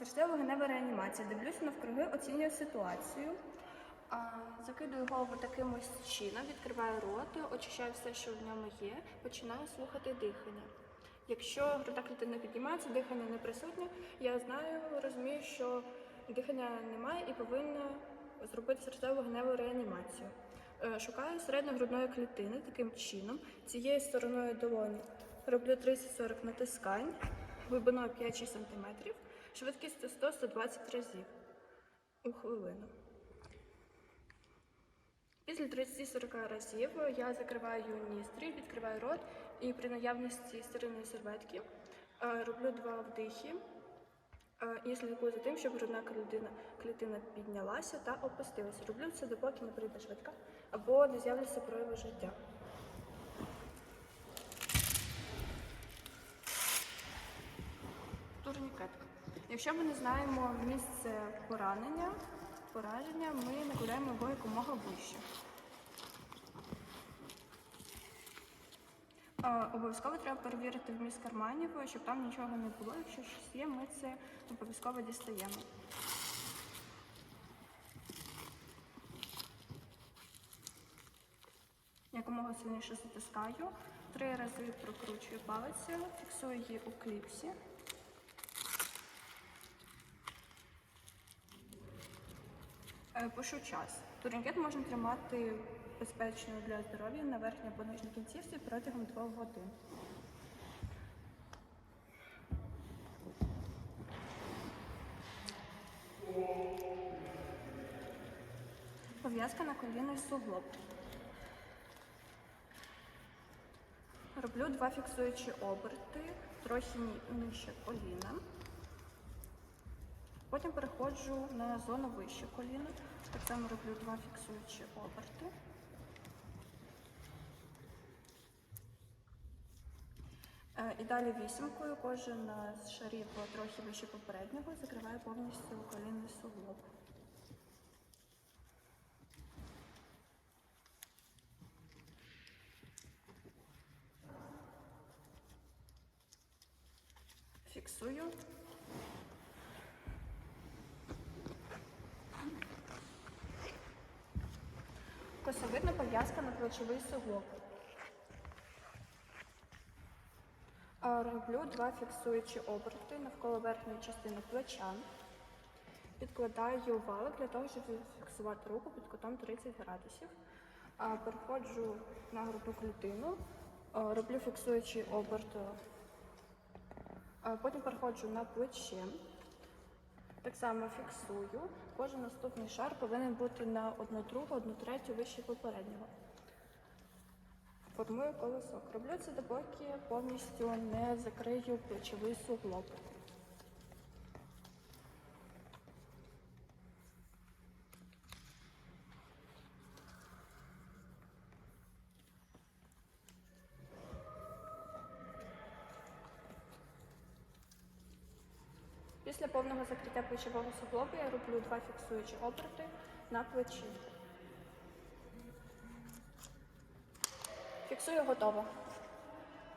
Серцево-вогнева реанімація. Дивлюся навкруги, оцінюю ситуацію. Закидую голову таким ось чином, відкриваю рот, очищаю все, що в ньому є, починаю слухати дихання. Якщо грудна клітина піднімається, дихання не присутнє, я знаю, розумію, що дихання немає і повинна зробити серцево-вогневу реанімацію. Е, Шукаю середньогрудної клітини таким чином, цією стороною долоні. Роблю 30-40 натискань, глибиною 5-6 см, швидкістю 100-120 разів у хвилину. Після 30-40 разів я закриваю ністрі, відкриваю рот і при наявності стерильної серветки е, роблю два вдихи е, і слідкую за тим, щоб грудна клітина, клітина піднялася та опустилася. Роблю це допоки не прийде швидка або не з'являться прояви життя. Турнікет. Якщо ми не знаємо місце поранення, пораження, ми накладаємо його якомога вище. Обов'язково треба перевірити вміст карманів, щоб там нічого не було. Якщо щось є, ми це обов'язково дістаємо. Якомога сильніше затискаю, три рази прокручую палець, фіксую її у кліпсі. Пишу час. Турнікет можна тримати безпечно для здоров'я на верхній або нижній кінцівці протягом двох годин. Пов'язка на колінний суглоб. Роблю два фіксуючі оберти, трохи нижче коліна. Потім переходжу на зону вище коліна. Так само роблю два фіксуючі оберти. Е, І далі вісімкою кожен з шарів трохи вище попереднього закриваю повністю колінний суглоб. Фіксую. Косовидна пов'язка на плечовий суглоб. Роблю два фіксуючі оберти навколо верхньої частини плеча. Підкладаю валик для того, щоб фіксувати руку під кутом 30 градусів. Переходжу на грудну клітину, роблю фіксуючий оберт. Потім переходжу на плече. Так само фіксую. Кожен наступний шар повинен бути на одну другу, одну третю вище попереднього. Формую колесок. Роблю це допоки повністю не закрию плечовий суглоб. Після повного закриття плечового суглобу я роблю два фіксуючі оберти на плечі. Фіксую готово.